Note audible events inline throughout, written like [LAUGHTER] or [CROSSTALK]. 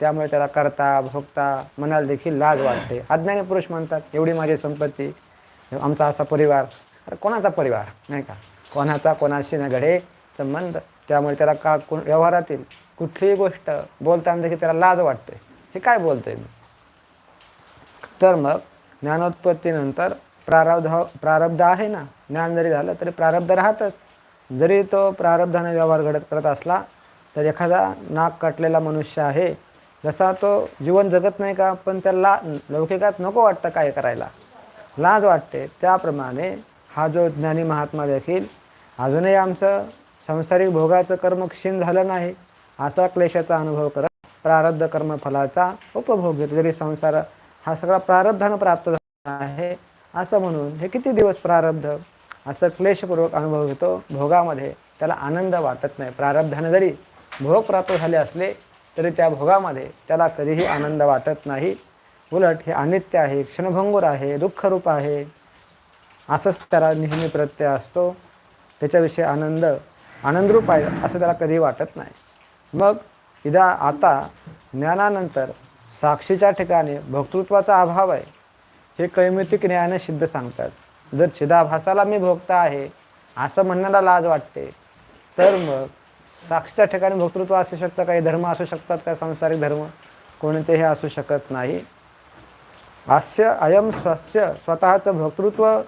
त्यामुळे त्याला करता भोगता मनाला देखील लाज वाटते. अज्ञानी पुरुष म्हणतात एवढी माझी संपत्ती आमचा असा परिवार. अरे कोणाचा परिवार? नाही का? कोणाचा कोणाशी न घडे संबंध. त्यामुळे त्याला का कोण व्यवहारातील कुठलीही गोष्ट बोलताना देखील त्याला लाज वाटते. हे काय बोलतोय मी? तर मग ज्ञानोत्पत्तीनंतर प्रारब्ध प्रारब्ध आहे ना? ज्ञान जरी झालं तरी प्रारब्ध राहतच. जरी तो प्रारब्धाने व्यवहार घडत करत असला तर एखादा नाक कटलेला मनुष्य आहे जसा तो जीवन जगत नाही का पण त्याला लौकिकात नको वाटतं काय करायला. लाज वाटते. त्याप्रमाणे हा जो ज्ञानी महात्मा देखील अजूनही आमचं संसारिक भोगाचं कर्म क्षीण झालं नाही असा क्लेशाचा अनुभव करत प्रारब्ध कर्मफलाचा उपभोग घेतो जरी संसार हा सगळा प्रारब्धानं प्राप्त झाला आहे असं म्हणून हे किती दिवस प्रारब्ध असं क्लेशपूर्वक अनुभव घेतो. भोगामध्ये त्याला आनंद वाटत नाही. प्रारब्धाने जरी भोग प्राप्त झाले असले तरी त्या भोगामध्ये त्याला कधीही आनंद वाटत नाही. उलट हे अनित्य आहे क्षणभंगूर आहे दुःखरूप आहे. असंच त्याला नेहमी प्रत्यय असतो. त्याच्याविषयी आनंद आनंदरूप आहे असं त्याला कधी वाटत नाही. मग इदा आता ज्ञानानंतर साक्षीच्या ठिकाणी भोक्तृत्वाचा अभाव आहे. हे कैमितिक ज्ञान सिद्ध सांगतात. जर चिदाभासाला मी भोगता आहे असं म्हणण्याला लाज वाटते तर मग साक्षीच्या ठिकाणी भक्तृत्व असू शकतं काही धर्म असू शकतात का सांसारिक धर्म कोणतेही असू शकत नाही. हास्य अयम स्वस्य स्वतःचं भक्तृत्व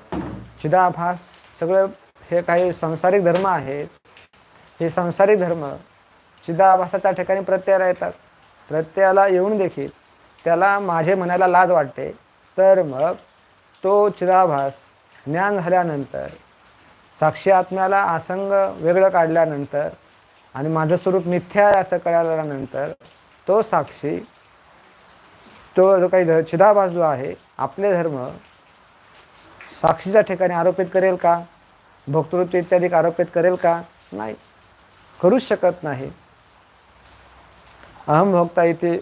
चिदाभास सगळं हे काही सांसारिक धर्म आहेत. हे सांसारिक धर्म चिदाभासाच्या ठिकाणी प्रत्ययाला येतात प्रत्ययाला येऊन देखील त्याला माझे म्हणायला लाज वाटते. तर मग तो चिदाभास ज्ञान झाल्यानंतर साक्षी आत्म्याला आसंग वेगळं काढल्यानंतर आणि माझं स्वरूप मिथ्या आहे असं कळाल्यानंतर तो साक्षी तो जो काही ध- जो आहे आपले धर्म साक्षीच्या ठिकाणी आरोपित करेल का? भक्तृत्व इत्यादी आरोपित करेल का? नाही. करूच शकत नाही. अहम भोक्ता इथे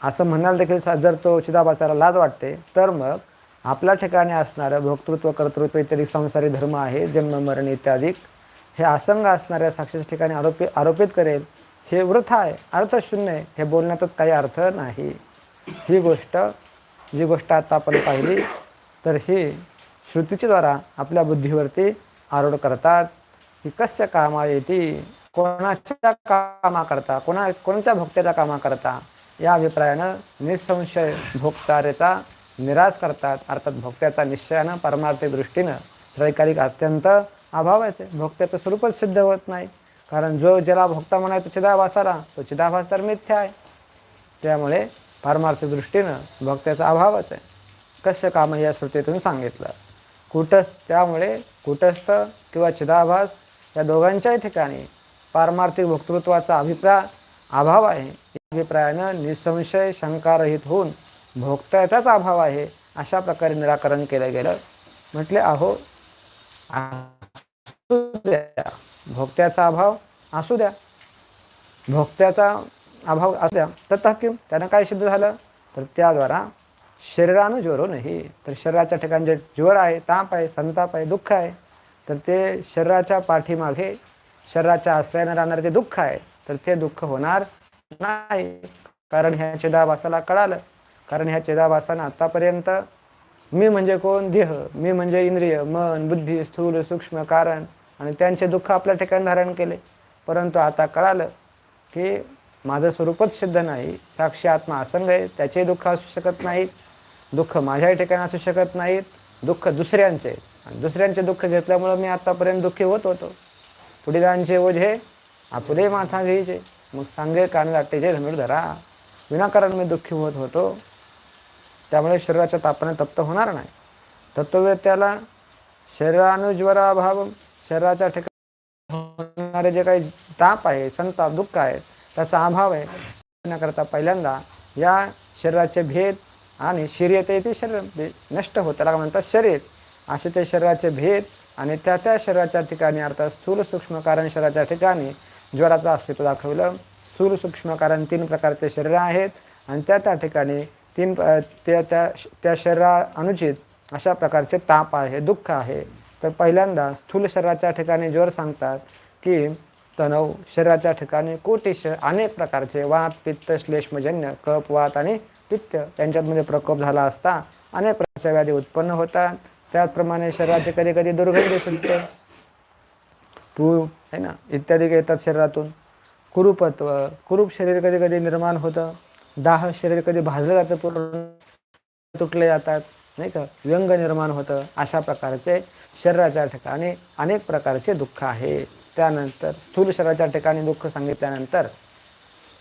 असं म्हणायला देखील जर तो चिदाभासाला लाज वाटते तर मग आपल्या ठिकाणी असणारं भोक्तृत्व कर्तृत्व इत्यादी संसारी धर्म आहे जन्म मरण इत्यादी हे असंग असणाऱ्या साक्षीच्या ठिकाणी आरोपी आरोपित करेल हे वृथ आहे अर्थशून्य आहे हे बोलण्यातच काही अर्थ नाही. ही गोष्ट जी गोष्ट आता आपण पाहिली तर ही श्रुतीच्याद्वारा आपल्या बुद्धीवरती आरोढ करतात की कस्य कामा येते कोणाच्या कामा करता कोणा कोणत्या भोक्त्याच्या कामा करता या अभिप्रायानं निसंशय भोक्तारेचा निराश करतात. अर्थात भोक्त्याचा निश्चयानं परमार्थी दृष्टीनं त्रैकालिक अत्यंत अभावाचे भोक्त्याचं स्वरूपच सिद्ध होत नाही. कारण जो ज्याला भोक्ता म्हणायचा चिदाभासाला. तो चिदाभास तर मिथ्या आहे. त्यामुळे पारमार्थिक दृष्टीनं भक्त्याचा अभावच आहे. कश्य काम या श्रुतीतून सांगितलं. कुटस्थ त्यामुळे कुटस्थ किंवा चिदाभास या दोघांच्याही ठिकाणी पारमार्थिक भोक्तृत्वाचा अभिप्राय अभाव आहे. या अभिप्रायानं निसंशय शंकारहित होऊन भोक्त्याचाच अभाव आहे अशा प्रकारे निराकरण केलं गेलं. म्हटले अहो द्या भोक्त्याचा अभाव असू द्या. भोक्त्याचा अभाव असू द्या. तर किम त्यानं काय सिद्ध झालं? तर त्याद्वारा शरीरानं ज्वरो नाही तर शरीराच्या ठिकाणी जे ज्वर आहे ताप आहे संताप आहे दुःख आहे तर ते शरीराच्या पाठीमागे शरीराच्या आश्रयानं राहणार जे दुःख आहे तर ते दुःख होणार नाही. कारण ह्या चेदाभासाला कळालं. कारण ह्या चेदाभासानं आतापर्यंत मी म्हणजे कोण? देह. मी म्हणजे इंद्रिय. मन बुद्धी स्थूल सूक्ष्म कारण आणि त्यांचे दुःख आपल्या ठिकाणी धारण केले. परंतु आता कळालं की माझं स्वरूपच सिद्ध नाही. साक्षी आत्मा असंग आहे त्याचे दुःख असू शकत नाहीत. दुःख माझ्याही ठिकाणी असू शकत नाहीत. दुःख दुसऱ्यांचे आणि दुसऱ्यांचे दुःख घेतल्यामुळं मी आत्तापर्यंत दुःखी होत होतो. पुढीलांचे ओझे आपले माथा घ्यायचे. मग सांगे कान लाटेचे धनुर्धरा विनाकारण मी दुःखी होत होतो. त्यामुळे शरीराच्या तापाने तप्त होणार नाही. तत्ववेत्याला शरीरानुज्वराभाव शरीराच्या ठिकाणी होणारे जे काही ताप आहे संताप दुःख आहे त्याचा अभाव आहे करता पहिल्यांदा या शरीराचे भेद आणि शरीर ते शरीर म्हणजे नष्ट होतं. त्याला म्हणतात? शरीर. असे ते शरीराचे भेद आणि त्या त्या शरीराच्या ठिकाणी अर्थात स्थूल सूक्ष्म कारण शरीराच्या ठिकाणी ज्वराचं अस्तित्व दाखवलं. स्थूल सूक्ष्म कारण तीन प्रकारचे शरीर आहेत आणि त्या त्या ठिकाणी तीन प- त्या त्या त्या शरीरा अनुचित अशा प्रकारचे ताप आहे दुःख आहे. तर पहिल्यांदा स्थूल शरीराच्या ठिकाणी ज्वर सांगतात की तणव शरीराच्या ठिकाणी कोटिश अनेक प्रकारचे वात पित्त श्लेष्मजन्य कप वात आणि पित्त यांच्यामध्ये प्रकोप झाला असता अनेक प्रकारच्या व्याधी उत्पन्न होतात. त्याचप्रमाणे शरीराचे कधी कधी दुर्गंधी सुटते. पू आहे ना इत्यादी येतात शरीरातून. कुरुपत्व कुरूप शरीर कधी कधी निर्माण होतं. दाह शरीर कधी भाजलं जातं पूर्ण तुटले जातात नाही का? व्यंग निर्माण होतं अशा प्रकारचे शरीराच्या ठिकाणी अनेक प्रकारचे दुःख आहे. त्यानंतर स्थूल शरीराच्या ठिकाणी दुःख सांगितल्यानंतर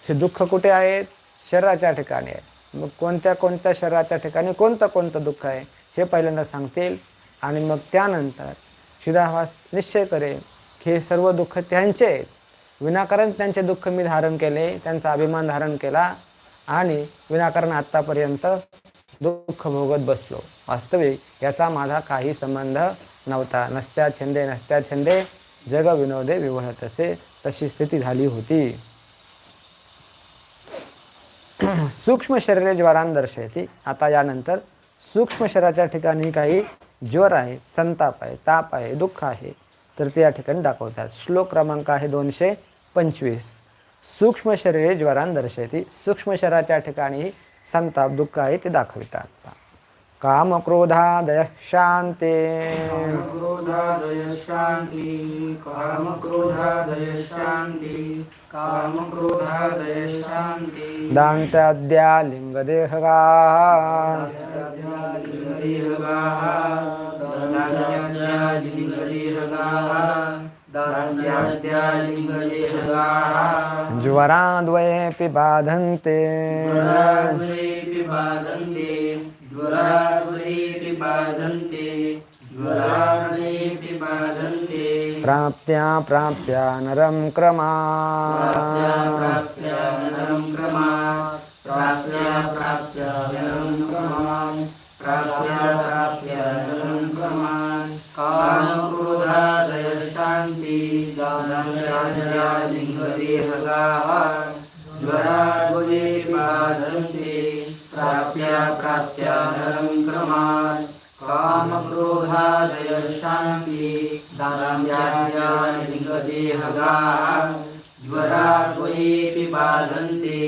हे दुःख कुठे आहेत शरीराच्या ठिकाणी आहे. मग कोणत्या कोणत्या शरीराच्या ठिकाणी कोणतं कोणतं दुःख आहे हे पहिल्यांदा सांगतील. आणि मग त्यानंतर शिरावास निश्चय करेल की हे सर्व दुःख त्यांचे आहेत. विनाकारण त्यांचे दुःख मी धारण केले त्यांचा अभिमान धारण केला आणि विनाकारण आत्तापर्यंत दुःख भोगत बसलो. वास्तविक याचा माझा काही संबंध नव्हता. नसत्या छंदे नसत्या छंदे जग विनोदे विवहत असे तशी स्थिती झाली होती. [CLEARS THROAT] सूक्ष्म शरीरे ज्वरान दर्शयती. आता यानंतर सूक्ष्म शरीराच्या ठिकाणी काही ज्वर आहे संताप आहे ताप आहे दुःख आहे तर ते या ठिकाणी दाखवतात. श्लोक क्रमांक आहे दोनशे पंचवीस. सूक्ष्म शरीरे ज्वरान दर्शयती. सूक्ष्म शरीराच्या ठिकाणी संताप दुःख आहे ते दाखवितात. काम क्रोधादय शांते कामक्रोधादय शान्ति कामक्रोधादय शान्ति कामक्रोधादय शान्ति दान्त्याद्या लिंगदेहगा ज्वराद्वयेऽपि बाधन्ते। ज्वराद्वयेऽपि बाधन्ते ज्वराद्वयेऽपि बाधन्ते ज्वराद्वयेऽपि बाधन्ते प्राप्त्या प्राप्त्या नरं क्रमा। प्राप्त्या नरं क्रमात् प्राप्त्या प्राप्त्या नरं क्रमात् प्राप्त्या प्राप्त्या नरं क्रमात् कामक्रोधादय शान्ति लिङ्गदेहगाः ज्वराद्वये पिबाधन्ते प्राप्या प्राप्त्या क्रमात् कामक्रोधादय शान्ति लिङ्गदेहगाः ज्वराद्वयेऽपि बाधन्ते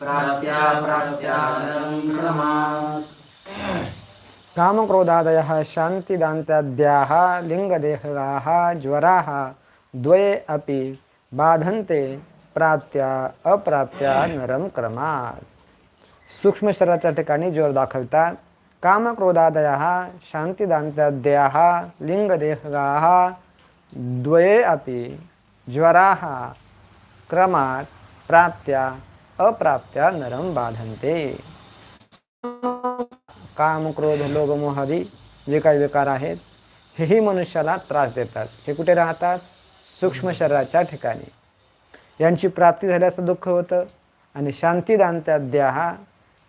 प्राप्या प्राप्त्या क्रमात्। कामक्रोधादयः शान्तिदान्त्याद्याः लिङ्गदेहगाः ज्वराः द्वये अपि बाधन्ते प्राप्त्या अप्राप्त्या नरम क्रमात्। सूक्ष्म शरीराच्या ठिकाणी जोर दाखवितात कामक्रोधादया शान्तिदान्त्याद्याः लिंगदेहगा द्वये अपि ज्वराः क्रमात् प्राप्त्या अप्राप्त्या नरम बाधन्ते। काम क्रोध लोभमोहादी जे काही विकार आहेत हेही मनुष्याला त्रास देतात। हे कुठे राहतात? सूक्ष्म शरीराच्या ठिकाणी। यांची प्राप्ती झाल्याचं दुःख होतं. आणि शांतीदांत्याद्या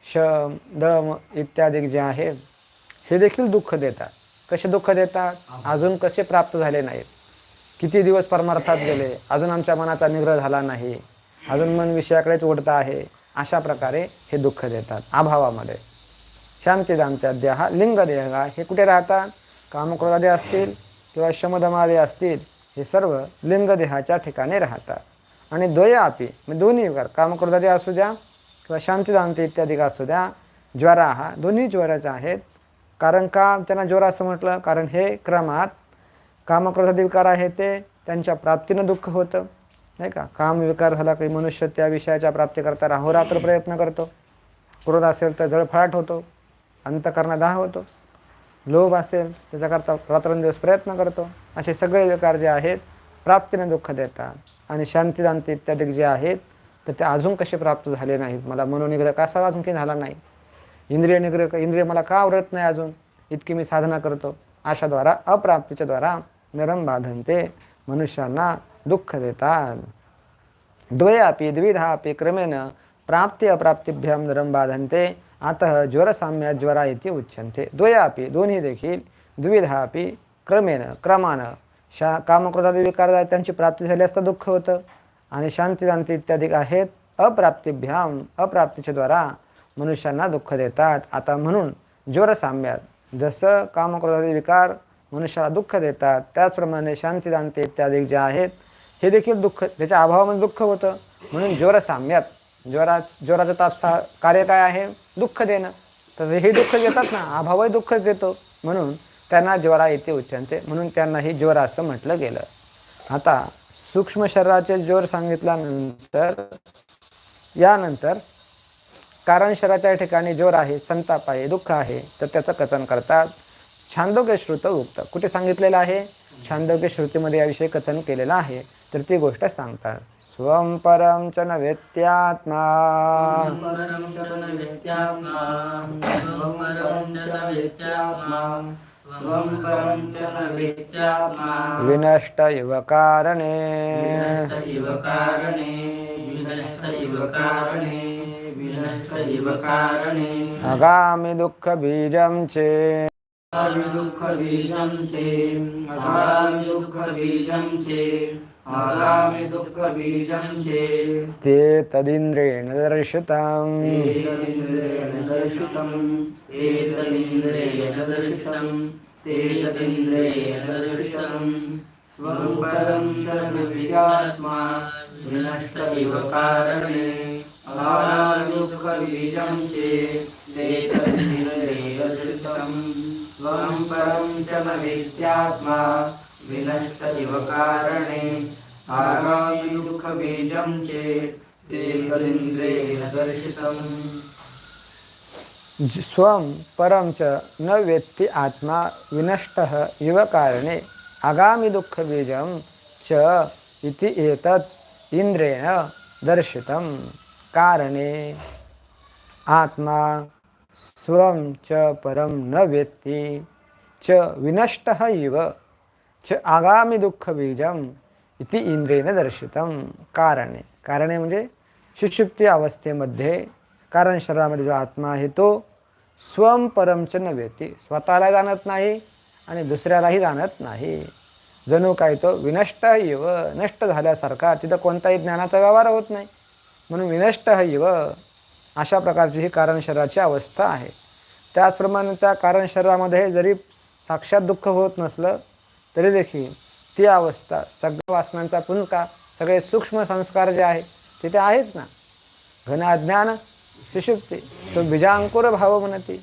शम दम इत्यादी जे आहेत हे देखील दुःख देतात. कसे दुःख देतात? अजून कसे प्राप्त झाले नाहीत? किती दिवस परमार्थात गेले? अजून आमच्या मनाचा निग्रह झाला नाही. अजून मन विषयाकडेच ओढतं आहे. अशा प्रकारे हे दुःख देतात अभावामध्ये शांतीदांत्याद्या हा लिंगदेहा हे कुठे राहतात? कामक्रोधादे असतील किंवा शमदमादे असतील हे सर्व लिंगदेहाच्या ठिकाणी राहतात. आणि द्वयापी म्हणजे दोन्ही विकार कामक्रोधादे असू द्या किंवा शांतीदांती इत्यादी असू द्या ज्वरा हा दोन्ही ज्वराचे आहेत. कारण का? त्यांना ज्वर असं म्हटलं कारण हे क्रमात कामक्रोधादी विकार आहे ते त्यांच्या प्राप्तीनं दुःख होतं नाही का? काम विकार झाला काही मनुष्य त्या विषयाच्या प्राप्तीकरता राहोरात्र प्रयत्न करतो. क्रोध असेल तर जळफळाट होतो अंतकरणा दाह होतो. लोभ असेल त्याच्याकरता रात्रंदिवस प्रयत्न करतो. असे सगळे विकार जे आहेत प्राप्तीने दुःख देतात. आणि शांतीदांती इत्यादी जे आहेत तर ते अजून कसे प्राप्त झाले नाहीत? मला मनोनिग्रह कसा अजून काही झाला नाही? इंद्रिय निग्रह इंद्रिय मला का आवडत नाही अजून? इतकी मी साधना करतो. अशाद्वारा अप्राप्तीच्या द्वारा नरम बाधनते. मनुष्यांना दुःख देतात. द्वयापि द्विधापि क्रमेण प्राप्ती अप्राप्तिभ्यां नरम बाधन्ते. अतः ज्वरसाम्यात ज्वरा इति उच्यन्ते. द्वयापि दोन्ही देखील द्विधापी क्रमेण क्रमानं शा कामक्रोधादी विकार आहेत, त्यांची प्राप्ती झाली असता दुःख होतं. आणि शांतीदांती इत्यादी आहेत. अप्राप्तीभ्याम अप्राप्तीच्या द्वारा मनुष्यांना दुःख देतात. आता म्हणून ज्वर साम्यात जसं कामक्रोधादी विकार मनुष्याला दुःख देतात त्याचप्रमाणे शांतीदांती इत्यादी जे आहेत हे देखील दुःख त्याच्या अभावामध्ये दुःख होतं. म्हणून ज्वर साम्यात ज्वरा ज्वराचा तापसा कार्य काय आहे? दुःख देणं. तसं हे दुःख देतात ना अभावही दुःखच देतो. म्हणून त्यांना ज्वरा येते उच्चांते म्हणून त्यांनाही ज्वर असं म्हटलं गेलं. आता सूक्ष्म शरीराचे ज्वर सांगितल्यानंतर यानंतर कारण शरीराच्या ठिकाणी ज्वर आहे संताप आहे दुःख आहे तर त्याचं कथन करतात. छांदोग्य श्रुत उक्त. कुठे सांगितलेलं आहे? छांदोग्य श्रुतीमध्ये याविषयी कथन केलेलं आहे. तर ती गोष्ट सांगतात. स्वं परम च न वेत्यात्मा परं च न वेत्यात्मा विनष्ट इव विनष्टयुवकारणे आगामि दुःखबीजं चे। ते तदिन्द्रेण दर्शितम्। एतदिन्द्रेण दर्शितं एतदिन्द्रेण दर्शितं एतदिन्द्रेण दर्शितं स्वं परं च विद्यात्मा विनष्ट इव कारणे अगामिदुःखबीजं चेदेतदिन्द्रिये दर्शितं स्वं परं च विद्यात्मा विनष्ट इव कारणे आगामिदुःखबीजं चेदेतदिन्द्रिये दर्शितम् स्वं परं च न वेत्ति आत्मा विनष्टः इव कारणे आगामिदुःखबीजं च इति एतत् इन्द्रेण दर्शितं कारणे आत्मा स्वं च परं न वेत्ति च विनष्टः इव च दुःख बीजम इति इंद्रेण दर्शितं कारणे. कारणे म्हणजे सुषुप्ती अवस्थेमध्ये कारण शरीरामध्ये जो आत्मा आहे तो स्वम परमच नव्यती स्वतःला जाणत नाही आणि दुसऱ्यालाही जाणत नाही. जणू काय तो विनष्ट इव नष्ट झाल्यासारखा. तिथं कोणताही ज्ञानाचा व्यवहार होत नाही. म्हणून विनष्ट इव अशा प्रकारची ही कारण शरीराची अवस्था आहे. त्याचप्रमाणे त्या कारण शरीरामध्ये जरी साक्षात दुःख होत नसलं तरी देखील ती अवस्था सगळ्या वासनांचा पुंजका सगळे सूक्ष्म संस्कार जे आहे तिथे आहेच ना. घन अज्ञान सुषुप्ती तो बीजांकुर भाव म्हणती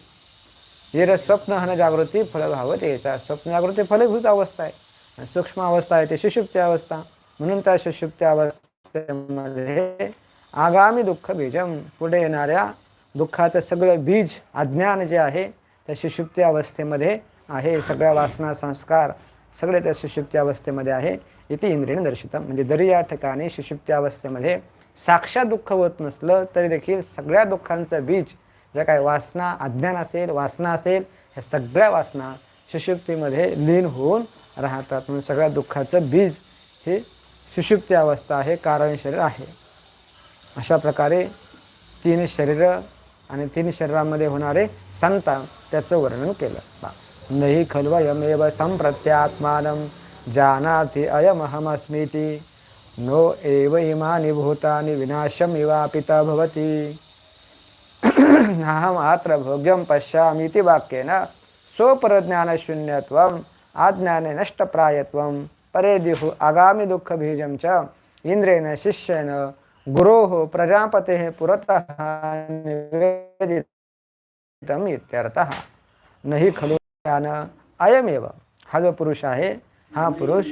येर स्वप्न हन जागृती फळभाव त्याचा स्वप्न जागृती फलभूत अवस्था आहे. आणि सूक्ष्म अवस्था आहे ते सुषुप्ती अवस्था. म्हणून त्या सुषुप्ती अवस्थेमध्ये आगामी दुःख बीजम पुढे येणाऱ्या दुःखाचं सगळं बीज अज्ञान जे आहे त्या सुषुप्ती अवस्थेमध्ये आहे. सगळ्या वासना संस्कार सगळे त्या सुषुप्ती अवस्थेमध्ये आहे. इथे इंद्रियने दर्शितं. म्हणजे जरी या ठिकाणी सुषुप्ती अवस्थेमध्ये साक्षात दुःख होत नसलं तरी देखील सगळ्या दुःखांचं बीज ज्या काही वासना अज्ञान असेल वासना असेल ह्या सगळ्या वासना सुषुप्तीमध्ये लीन होऊन राहतात. म्हणून सगळ्या दुःखाचं बीज हे सुषुप्ती अवस्था आहे कारण शरीर आहे. अशा प्रकारे तीन शरीरं आणि तीन शरीरामध्ये होणारे संतान त्याचं वर्णन केलं. बा नही खल्वयमेव सम्प्रत्यात्मानं जानाति अयमहमस्मीति। नो एव इमानि भूतानि विनाशमिवापिता भवति। [CLEARS THROAT] अहमात्र भोग्यं पश्यामीति वाक्येन स्वपरज्ञानशून्यत्वम् आज्ञाने नष्टप्रायत्वं परेद्युः आगामिदुःखबीजं च इन्द्रेण शिष्येन गुरोः प्रजापतेः पुरतः निवेदितम् इत्यर्थः। हि खलु त्यानं अयमेव. हा जो पुरुष आहे हा पुरुष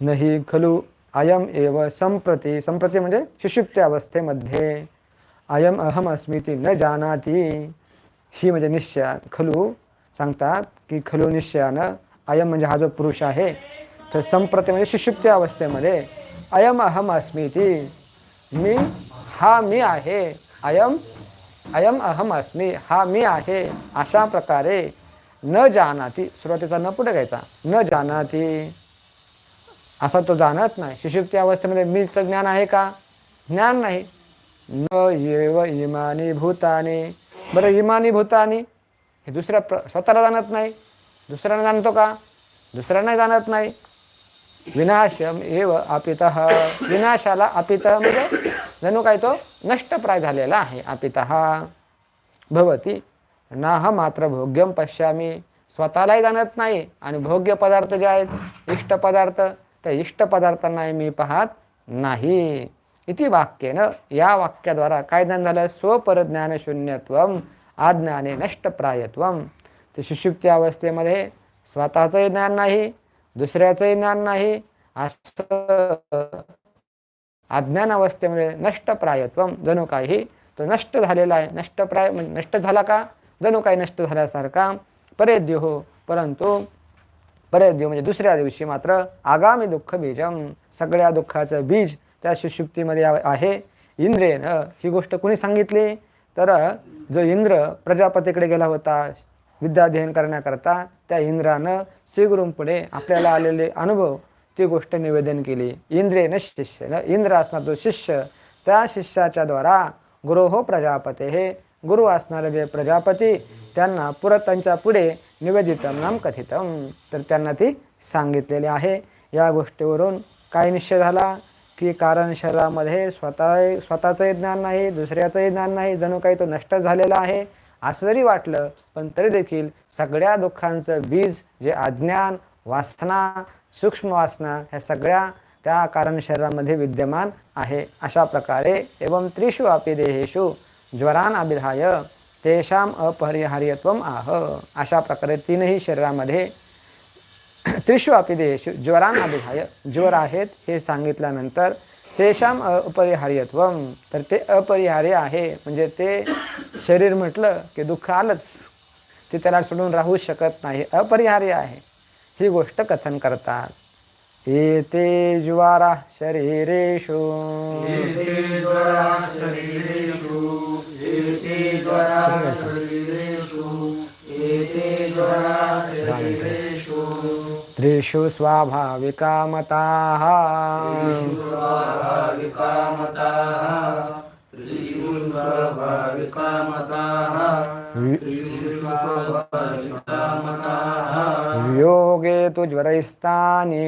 नाही खलु अयम एव संप्रती संप्रती म्हणजे सुषुप्त अवस्थेमध्ये. अयम अहम अस्मिती न जानाती. ही म्हणजे निश्चय. खलू सांगतात की खलू निश्चयानं अयम म्हणजे हा जो पुरुष आहे तर संप्रती म्हणजे सुषुप्त अवस्थेमध्ये. अयम अहम अस्मिती. मी हा मी आहे. अयम अयम अहम अस्मी. हा मी आहे. अशा प्रकारे न जानाती. सुरुवातीचा न पुढे घ्यायचा. न जानाती. असा तो जाणत नाही. शिशुक्ती अवस्थेमध्ये मीचं ज्ञान आहे का? ज्ञान नाही. न येव इमानी भूतानी. बरं इमानी भूतानी हे दुसऱ्या प्र स्वतःला जाणत नाही. दुसऱ्यांना जाणतो का? दुसऱ्यांना जाणत नाही. विनाशम एव अपित. विनाशाला अपित म्हणजे जणू काय तो नष्टप्राय झालेला आहे. अपित भवती नाह मात्र भोग्यम पश्यामी. स्वतःलाही जाणत नाही आणि भोग्य पदार्थ जे आहेत इष्ट पदार्थ त्या इष्ट पदार्थांनाही मी पाहत नाही. इति वाक्येनं या वाक्याद्वारा काय ज्ञान झालं? स्वपरज्ञान शून्यत्वम आज्ञाने नष्टप्रायत्व. ते सुषुप्ती अवस्थेमध्ये स्वतःचंही ज्ञान नाही दुसऱ्याचंही ज्ञान नाही. असं अज्ञान अवस्थेमध्ये जणू काही तो नष्ट झालेला आहे. नष्टप्राय म्हणजे नष्ट झाला का? जणू काही नष्ट झाल्यासारखा. परेद्यो हो परंतु परेद्यो म्हणजे दुसऱ्या दिवशी मात्र आगामी दुःख बीजम सगळ्या दुःखाचं बीज त्या सुषुप्तीमध्ये आहे. इंद्रेन ही गोष्ट कुणी सांगितली? तर जो इंद्र प्रजापतीकडे गेला होता विद्याध्ययन करण्याकरता त्या इंद्रानं श्रीगुरूंपुढे आपल्याला आलेले अनुभव ती गोष्ट निवेदन केली. इंद्रेन शिष्य न इंद्र असणार तो शिष्य त्या शिष्याच्या द्वारा गुरु हो प्रजापते. हे गुरु असणारे जे प्रजापती त्यांना पुरत त्यांच्या पुढे निवेदितम नाम कथितम. तर त्यांना ती सांगितलेली आहे. या गोष्टीवरून काय निश्चय झाला की कारण शरीरामध्ये स्वतः स्वतःचंही ज्ञान नाही दुसऱ्याचंही ज्ञान नाही जणू काही तो नष्ट झालेला आहे असं जरी वाटलं पण तरी देखील सगळ्या दुःखांचं बीज जे अज्ञान वासना सूक्ष्म वासना ह्या सगळ्या त्या कारण शरीरामध्ये विद्यमान आहे. अशा प्रकारे एवं त्रिषु अपि देहेषु ज्वरान अभिधाय तेषाम अपरिहार्यत्व आह. अशा प्रकारे तीनही शरीरामध्ये [CLEARS THROAT] त्रिषु अपि देहेषु ज्वरान अभिधाय ज्वर आहेत हे सांगितल्यानंतर तेषाम अपरिहार्यत्व तर ते अपरिहार्य आहे. म्हणजे ते शरीर म्हटलं की दुःख आलंच. ते त्याला सोडून राहू शकत नाही. अपरिहार्य आहे. ही गोष्ट कथन करतात. एते ज्वारा शरीरेषु. त्रिषु स्वाभाविका मताः योगे तु ज्वरैस्तानि।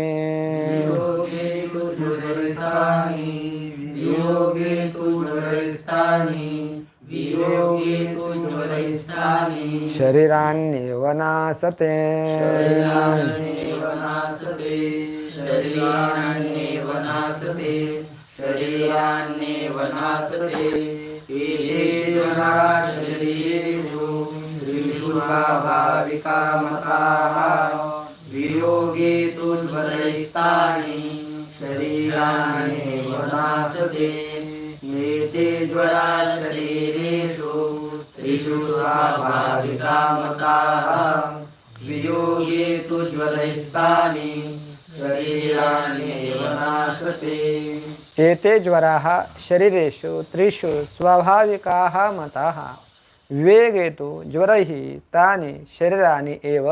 वियोगे तु ज्वरैस्तानि। शरीरान्येव नासते। शरीराण्येव नासते। शरीराण्येव नासते शरीराण्येव वियोगे तु ज्वरैस्तानि शरीराण्येव नासते एते ज्वरा शरीरेषु त्रिषु स्वाभाविकामताः वियोगे तु ज्वरैस्तानि शरीराण्येव नासते एते ज्वराः शरीरेषु त्रिषु स्वाभाविकाः मताः। विवेगे तु ज्वरैः तानि शरीराणि एव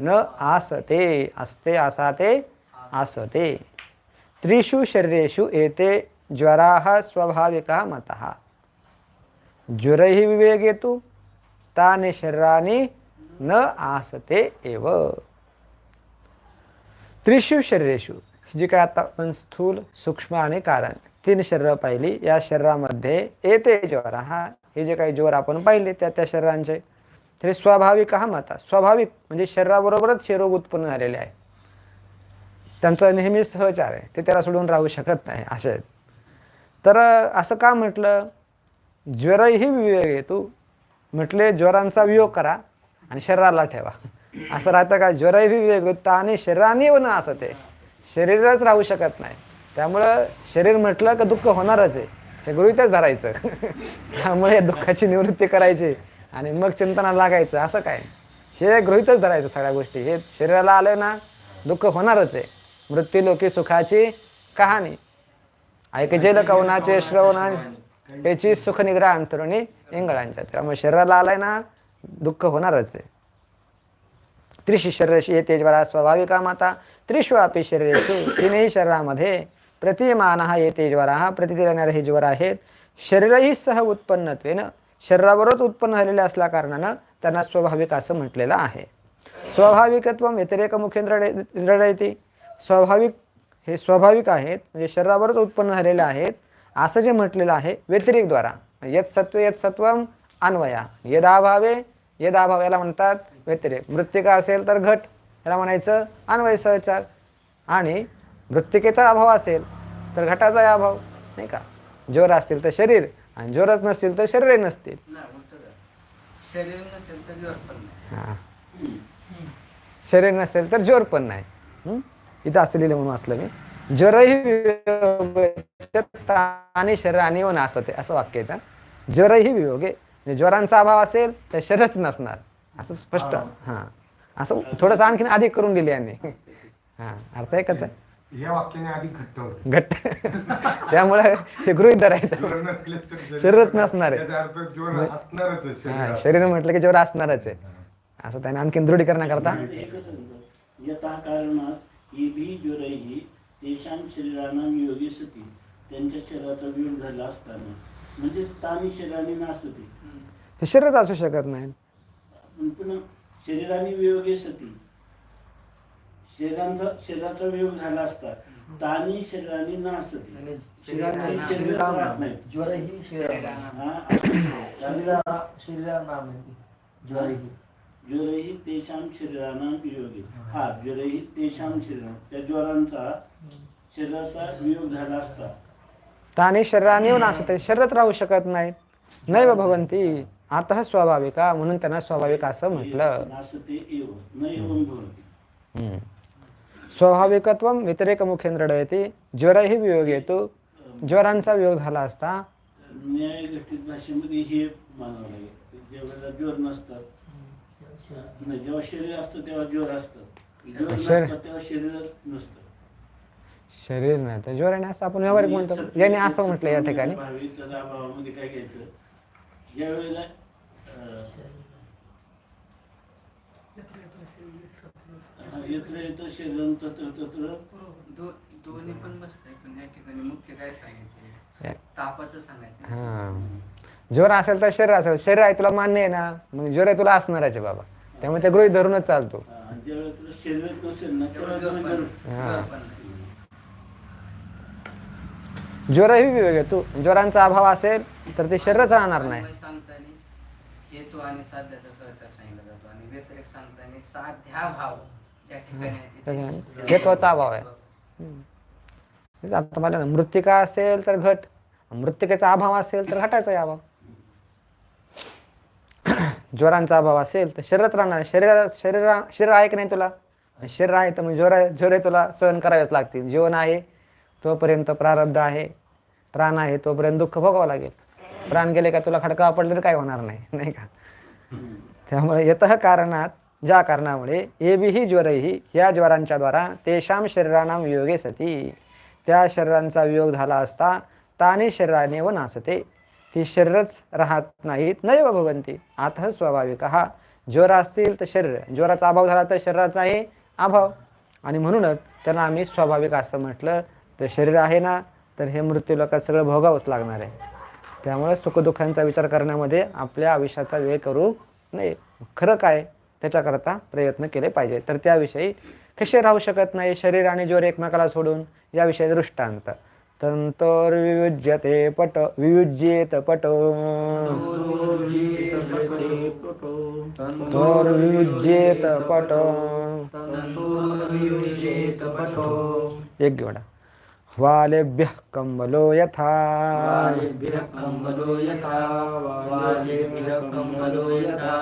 न आसते अस्ते आसाते आसते। त्रिषु शरीरेषु एते ज्वराः स्वाभाविकाः मतः। ज्वरैः विवेगे तु तानि शरीराणि न आसते एव। त्रिषु शरीरेषु जी काय आता आपण स्थूल सूक्ष्म आणि कारण. तीन शरीर पाहिली. या शरीरामध्ये येते ज्वर. हा हे जे काही ज्वर आपण पाहिले त्या त्या शरीरांचे. तरी स्वाभाविक हा मता. स्वाभाविक म्हणजे शरीराबरोबरच हे रोग उत्पन्न झालेले आहे. त्यांचा नेहमी सहचार आहे. ते त्याला सोडून राहू शकत नाही असे आहेत. तर असं का म्हटलं? ज्वरही विवेक येतो म्हटले ज्वरांचा वियोग करा आणि शरीराला ठेवा. असं राहतं का? ज्वरही विवेक आणि शरीराने व ना असं ते. शरीरच राहू शकत नाही. त्यामुळं शरीर म्हटलं का दुःख होणारच आहे. हे गृहितच धरायचं. [LAUGHS] त्यामुळे या दुःखाची निवृत्ती करायची आणि मग चिंतना लागायचं. असं काय? हे गृहितच धरायचं सगळ्या गोष्टी. हे शरीराला आलं ना दुःख होणारच आहे. मृत्यू लोकी सुखाची कहाणी. ऐकजेल कवनाचे श्रवणा याची सुखनिद्रा अंतरुणी इंगळांच्या. त्यामुळे शरीराला आलाय ना दुःख होणारच आहे. त्रिशि शरीरशी येते ज्वरा स्वाभाविका माता त्रिषु अपि शरीरेषु तीनही शरीरामध्ये प्रतिमान हा येते ज्वरा हा प्रति हे ज्वर आहेत शरीरही सह उत्पन्नत्वेनं शरीरावरच उत्पन्न झालेले असल्या कारणानं त्यांना स्वाभाविक असं म्हटलेलं आहे. स्वाभाविकत्व व्यतिरेक मुखेंद्र रडयती स्वाभाविक हे स्वाभाविक आहेत म्हणजे शरीरावरच उत्पन्न झालेले आहेत असं जे म्हटलेलं आहे व्यतिरिकद्वारा यत सत्व यत सत्वम अन्वया यदाभावे यदाभाव याला म्हणतात व्यतिरेक मृत्तिका असेल तर घट. याला म्हणायचं अन्वय सहचार आणि मृत्तिकेचा अभाव असेल तर घटाचाही अभाव नाही का? ज्वर असतील तर शरीर आणि ज्वरच नसतील तर शरीरही नसतील. शरीर नसेल तर जोर पण नाही. शरीर नसेल तर ज्वर पण नाही? इथं असं लिहिलं म्हणून वाचलं मी. ज्वरही आणि शरीर आणि असते असं वाक्य येतं ज्वरही वियोगे ज्वरांचा अभाव असेल तर शरीरच नसणार. असं स्पष्ट. हां. असं थोडंसं आणखीन अधिक करून दिले यांनी. हां अर्थ एकच आहे. या वाक्याने आधी घट्ट होतं. घट्ट. त्यामुळे ते गृहित धरायचं जोर नसले तर शरीर- शरीरच नसणार आहे. याचा अर्थ जोर असणारच आहे हां शरीरात. शरीर म्हटलं की ज्वर असणारच आहे. असं त्याने आणखीन दृढीकरणाकरता यथा कारणात ही भी ज्वरही तेषां शरीरानां योगी सती. त्यांच्या शरीराचा वियोग झाला असताना म्हणजे तानी शरीराने नासते. ते शरीरच असू शकत नाही. पण पुन्हा शरीराने वियोगी सती. शरीरांचा शरीराचा वियोग झाला असता तानी शरीराने नासते. आणि शरीराने शरीराला- शरीर राहत नाही. ज्वर ही शरीराला हा? शरीरा शरीराला म्हणते ज्वर ही ज्वरही. तेषां शरीरानां वियोगी हा. ज्वरही तेषां शरीरा त्या ज्वरांचा शरीराचा वियोग झाला असता. ताने शरीराने येऊन असं ते शरीरच राहू शकत नाही. नैव भवंती आता स्वाभाविका म्हणून त्यांना स्वाभाविक असं म्हटलं. नासते. स्वाभाविकत्व व्यतिरेक मुखेंद्रडयते ज्वरही वियोग येतो ज्वरांचा वियोग झाला असता. न्याय घटित भाषेमध्ये हे मानावं लागेल. ज्यावेळेला ज्वर नसतात नाही जेव्हा शरीर असतं तेव्हा ज्वर असतं. ज्वर शरीर- नसतं तेव्हा नसतं. शरीर नाही तर ज्वर आहे असं आपण व्यावहारिक म्हणतो. याने असं म्हटलं या ठिकाणी. काय घ्यायचं? ज्या वेळेला हा, येत्र येत्र शरीर तत्र तत्र. दो- दोन्ही पण मस्त आहे पण या ठिकाणी मुख्य काय सांगितले या- तापाचं सांगायचं हा. ज्वर असेल तर शरीर असेल. शरीर आहे तुला मान्य आहे ना? मग ज्वर आहे तुला असणारच आहे बाबा. त्यामुळे ते गृहित धरूनच चालतो. आणि ज्या वेळेला तुला शरीरच नसेल ना तेवढं तेव्हा जोर तुम्ही पण जरूर- हा. जोर पण नाही. ज्वरही विवेक येतो ज्वरांचा अभाव असेल तर ते शरीरच राहणार नाही. अन्वय सांगताना हेतू आणि साध्याचा सहचार सांगितला जातो आणि व्यतिरेक सांगताना साध्या भाव ज्या ठिकाणी आहे तिथे त्याच्याने हेत्वाचा अभाव आहे. आता मला ना, मृत्तिका असेल तर घट. मृत्तिकेचा अभाव असेल तर घटाचाही अभाव. [CLEARS THROAT] ज्वरांचा अभाव असेल तर शरीरच राहणार शरीर शरीर शरीर आहे की नाही तुला? शरीर आहे तर मग ज्वर ज्वर तुला सहन करावेच लागतील. जीवन आहे तोपर्यंत प्रारब्ध आहे. प्राण आहे तोपर्यंत दुःख भोगावं लागेल. प्राण गेले का तुला खडका पडले तर काय होणार नाही [LAUGHS] नाही का? त्यामुळे येत कारणात ज्या कारणामुळे एबीही ज्वरही या ज्वरांच्या द्वारा तेषां शरीरानाम वियोगे सती. त्या शरीरांचा वियोग झाला असता ताने शरीराने व नासते. ती शरीरच राहत नाहीत नैव भवंती आत स्वाभाविक हा ज्वर असतील तर शरीर ज्वराचा अभाव झाला तर शरीराचाही अभाव. आणि म्हणूनच त्यांना आम्ही स्वाभाविक असं म्हटलं तर शरीर आहे ना तर हे मृत्यू लोकात सगळं भोगावंच लागणार आहे. त्यामुळे सुखदुःखांचा विचार करण्यामध्ये आपल्या आयुष्याचा वेळ करू नये. खरं काय? त्याच्याकरता प्रयत्न केले पाहिजे. तर त्याविषयी कसे राहू शकत नाही शरीर आणि ज्वर एकमेकाला सोडून? याविषयी दृष्टांत. तंतोर वियुज्यते पट वियुज्येत पट. तोर वियुज्येत पट. एक घेवडा वालेभ्य कंबलो यथा। वालेभ्यः कम्बलो यथा वालेभ्यः कम्बलो यथा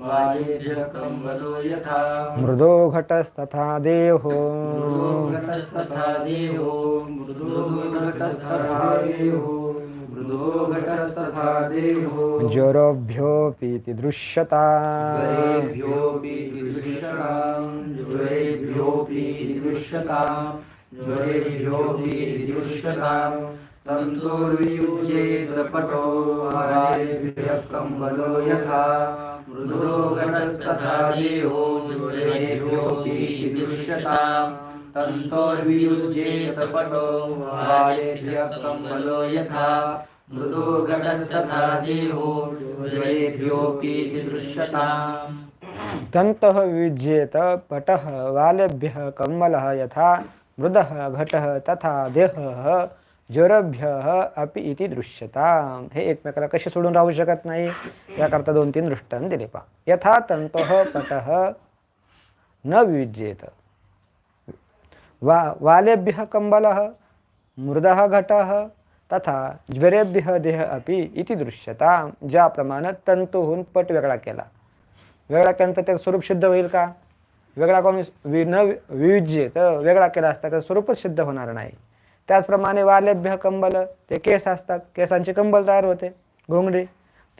वालेभ्यः कम्बलो यथा। मृदो घटस्तथा देहो। मृदो घटस्तथा देहो मृदो घटस्तथा देहो मृदो घटस्तथा देहो। ज्वरोभ्योऽपीति दृश्यता। ज्वरेभ्योऽपि दृश्यतां ज्वरेभ्योऽपि दृश्यतां ज्वरेभ्योऽपि दृश्यतां तन्तुर्वियुज्येत पटो कम्बलो यथा मृदो गणस्तथा देहो ज्वरेभ्योऽपि दृश्यतां तन्तोर्वियुज्येत पटो कम्बलो यथा मृदो गणस्तथा देहो ज्वरेभ्योऽपि दृश्यताम् तन्तः विज्येत पटः वालेभ्यः कम्मलः यथा मृदः घटः तथा देहः ज्वरभ्य अपि इति दृश्यता हे एकमेकाला कसे सोडून राहू शकत नाही? याकरता दोन तीन दृष्टांत दिले पा यथा तंत पटः न विविज्येत। वा वालेभ्यः कंबलः मृदः घटः तथा ज्वरेभ्यः देह अपि इति दृश्यता ज्याप्रमाणे तंतूहून पट वेगळा केला। वेगळा केल्यानंतर त्याचं स्वरूप शुद्ध होईल का? वेगळा करून वि न विविज्य तर वेगळा केला असता तर स्वरूपच सिद्ध होणार नाही. त्याचप्रमाणे वालेभ्य कंबल ते केस असतात केसांचे कंबल तयार होते घोंगडी.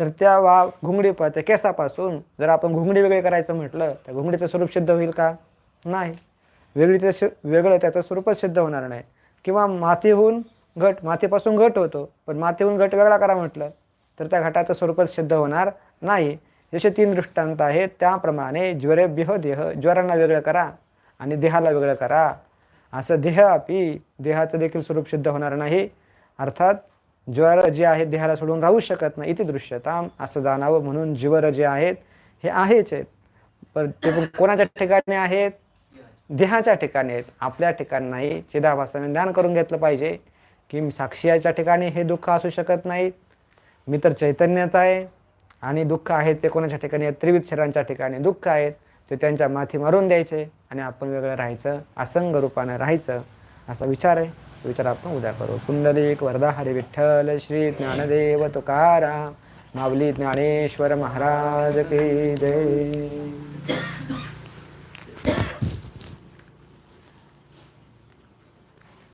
तर त्या वा घुंगडी प त्या केसापासून जर आपण घुंगडी वेगळी करायचं म्हटलं तर घुंगडीचं स्वरूप सिद्ध होईल का? नाही. वेगळी ते शि- वेगळं त्याचं स्वरूपच सिद्ध होणार नाही. किंवा मातीहून घट मातीपासून घट होतो पण मातीहून घट वेगळा करा म्हटलं तर त्या घटाचं स्वरूपच सिद्ध होणार नाही. जसे तीन दृष्टांत आहेत. त्याप्रमाणे ज्वरेभ्य देह ज्वरांना वेगळं करा आणि देहाला वेगळं करा. असं देह अपी देहाचं देखील स्वरूप सिद्ध होणार नाही. अर्थात ज्वर जे आहेत देहाला सोडून राहू शकत नाही इथे दृश्यता असं जाणावं म्हणून ज्वर जे आहेत हे आहेच आहेत. पण ते पण कोणाच्या ठिकाणी आहेत? देहाच्या ठिकाणी आहेत. आपल्या ठिकाणी नाही. चिदाभासाने ज्ञान करून घेतलं पाहिजे की मी साक्षीच्या ठिकाणी हे दुःख असू शकत नाहीत. मी तर चैतन्याचा आहे. आणि दुःख आहेत ते कोणाच्या ठिकाणी त्रिविध शरीरांच्या ठिकाणी दुःख आहेत ते त्यांच्या माथी मारून द्यायचे आणि आपण वेगळं राहायचं असंग रूपानं राहायचं असा विचार आहे. विचार आपण उद्या करू. कुंडलिक वरदा हरी विठ्ठल श्री ज्ञानदेव तुकाराम माऊली ज्ञानेश्वर महाराज की जय.